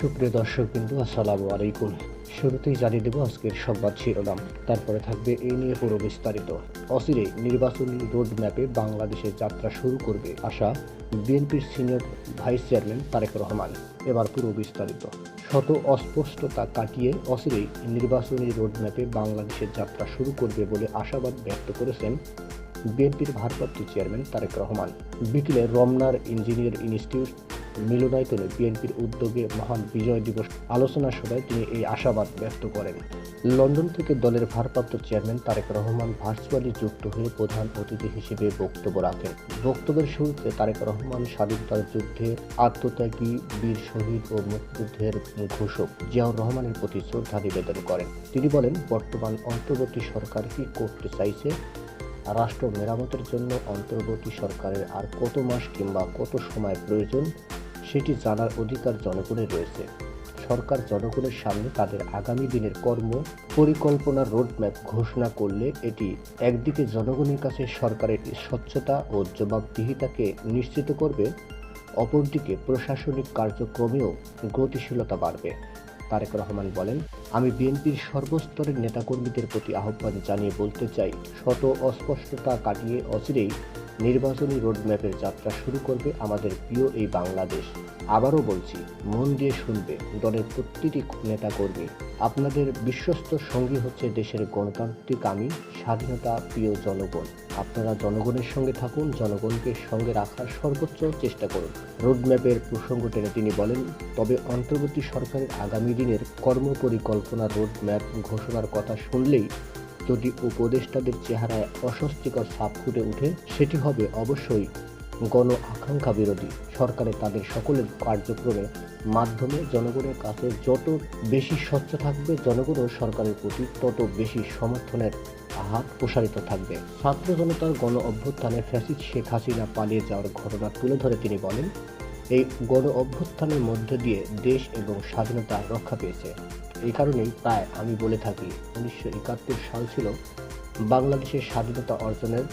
সুপ্রিয় দর্শক বিন্দু, আসসালামু আলাইকুম। শুরুতেই জানিয়ে দেব আজকের সংবাদ শিরোনাম। তারপরে থাকবে এই নিয়ে পুরো বিস্তারিত। অচিরে নির্বাচনী রোড ম্যাপে বাংলাদেশের যাত্রা শুরু করবে আশা বিএনপির senior vice chairman Tarique Rahman. এবার পুরো বিস্তারিত। শত অস্পষ্টতা কাটিয়ে অচিরেই নির্বাচনী রোড ম্যাপে বাংলাদেশের যাত্রা শুরু করবে বলে আশাবাদ ব্যক্ত করেছেন বিএনপির ভারপ্রাপ্ত চেয়ারম্যান তারেক রহমান। বিকেলে রমনার ইঞ্জিনিয়ার ইনস্টিটিউট মিলনায়তনে বিএনপির উদ্যোগে মহান বিজয় দিবস আলোচনা সভায় তিনি এই আশাবাদ ব্যক্ত করেন। লন্ডন থেকে দলের ভারপ্রাপ্ত চেয়ারম্যান তারেক রহমান ভার্চুয়ালি যুক্ত হয়ে প্রধান অতিথি হিসেবে বক্তব্য রাখেন। বক্তব্যের শুরুতে তারেক রহমান স্বাধীনতার যুদ্ধে আত্মত্যাগী, বীর শহীদ ও মুক্তিযুদ্ধের ঘোষক জিয়াউর রহমানের প্রতি শ্রদ্ধা নিবেদন করেন। তিনি বলেন, বর্তমান অন্তর্বর্তী সরকার কি করতে চাইছে? রাষ্ট্র মেরামতের জন্য অন্তর্বর্তী সরকারের আর কত মাস কিংবা কত সময় প্রয়োজন? সেটি জানার অধিকার জনগণের রয়েছে। সরকার জনগণের সামনে তাদের আগামী দিনের কর্ম পরিকল্পনা রোডম্যাপ ঘোষণা করলে এটি একদিকে জনগণের কাছে সরকারের স্বচ্ছতা ও জবাবদিহিতাকে নিশ্চিত করবে, অপরদিকে প্রশাসনিক কার্যক্রমেও গতিশীলতা বাড়বে। তারেক রহমান বলেন, আমি বিএনপির সর্বস্তরের নেতাকর্মীদের প্রতি আহ্বান জানিয়ে বলতে চাই, শত অস্পষ্টতা কাটিয়ে অচিরেই নির্বাচনী রোডম্যাপের যাত্রা শুরু করবে আমাদের প্রিয় এই বাংলাদেশ। আবারও বলছি, মন দিয়ে শুনবে, দলের প্রতিটি নেতাকর্মী। আপনাদের বিশ্বস্ত সঙ্গী হচ্ছে দেশের গণতান্ত্রিক আমি স্বাধীনতা প্রিয় জনগণ। আপনারা জনগণের সঙ্গে থাকুন, জনগণকে সঙ্গে রাখার সর্বোচ্চ চেষ্টা করুন। রোডম্যাপের প্রসঙ্গ টেনে তিনি বলেন, তবে অন্তর্বর্তী সরকারের আগামী দিনের কর্মপরিকল্পনা রোডম্যাপ ঘোষণার কথা শুনলেই যদি উপদেষ্টাদের চেহারায় অস্বস্তিকর ছাপ ফুটে ওঠে, সেটি হবে অবশ্যই গণ আকাঙ্ক্ষা বিরোধী। সরকারে তাদের সকলের কার্যক্রমের মাধ্যমে জনগণের কাছে যত বেশি স্বচ্ছ থাকবে, জনগণও সরকারের প্রতি তত বেশি সমর্থনের হাত প্রসারিত থাকবে। ছাত্র জনতার গণ অভ্যুত্থানে ফ্যাসিস্ট শেখ হাসিনা পালিয়ে যাওয়ার ঘটনা তুলে ধরে তিনি বলেন, এই গণ অভ্যুত্থানের মধ্য দিয়ে দেশ এবং স্বাধীনতা রক্ষা পেয়েছে। এই কারণেই প্রায় আমি বলে থাকি, উনিশশো একাত্তর সাল ছিল বাংলাদেশের স্বাধীনতা অর্জনের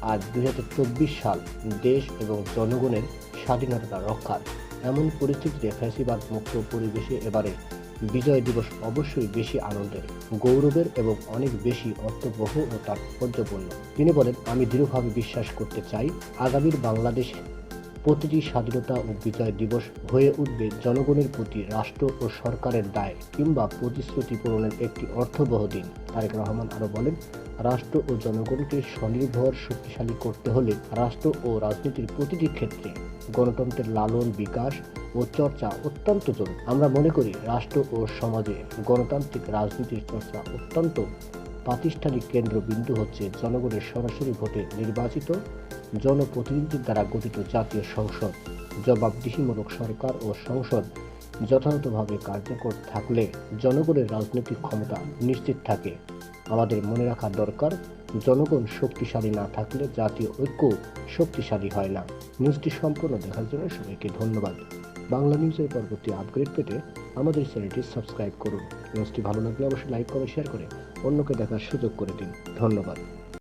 আর দুই সাল দেশ এবং জনগণের স্বাধীনতা রক্ষার। এমন পরিস্থিতিতে ফ্যাসিবাদ মুক্ত পরিবেশে এবারে বিজয় দিবস অবশ্যই বেশি আনন্দের, গৌরবের এবং অনেক বেশি অর্থবহ ও তাৎপর্যপূর্ণ। তিনি বলেন, আমি দৃঢ়ভাবে বিশ্বাস করতে চাই, আগামীর বাংলাদেশ প্রতিটি স্বাধীনতা ও বিজয় দিবস হয়ে উঠবে জনগণের প্রতি রাষ্ট্র ও সরকারের দায় কিংবা প্রতিশ্রুতি পূরণের একটি অর্থবহ দিন। তারেক রহমান আরও বলেন, রাষ্ট্র ও জনগণকে স্বনির্ভর, শক্তিশালী করতে হলে রাষ্ট্র ও রাজনীতির প্রতিটি ক্ষেত্রে গণতন্ত্রের লালন, বিকাশ ও চর্চা অত্যন্ত জরুরি। আমরা মনে করি, রাষ্ট্র ও সমাজে গণতান্ত্রিক রাজনীতির চর্চা অত্যন্ত প্রাতিষ্ঠানিক কেন্দ্রবিন্দু হচ্ছে জনগণের সরাসরি ভোটে নির্বাচিত জনপ্রতিনিধির দ্বারা গঠিত জাতীয় সংসদ। জবাবদিহিমূলক সরকার ও সংসদ যথাযথভাবে কার্যকর থাকলে জনগণের রাজনৈতিক ক্ষমতা নিশ্চিত থাকে। আমাদের মনে রাখা দরকার, জনগণ শক্তিশালী না থাকলে জাতীয় ঐক্য শক্তিশালী হয় না। নিউজটি সম্পূর্ণ দেখার জন্য সবাইকে ধন্যবাদ। বাংলা নিউজের পরবর্তী আপগ্রেড পেতে আমাদের চ্যানেলটি সাবস্ক্রাইব করুন। নিউজটি ভালো লাগলে অবশ্যই লাইক করে শেয়ার করে অন্যকে দেখার সুযোগ করে দিন। ধন্যবাদ।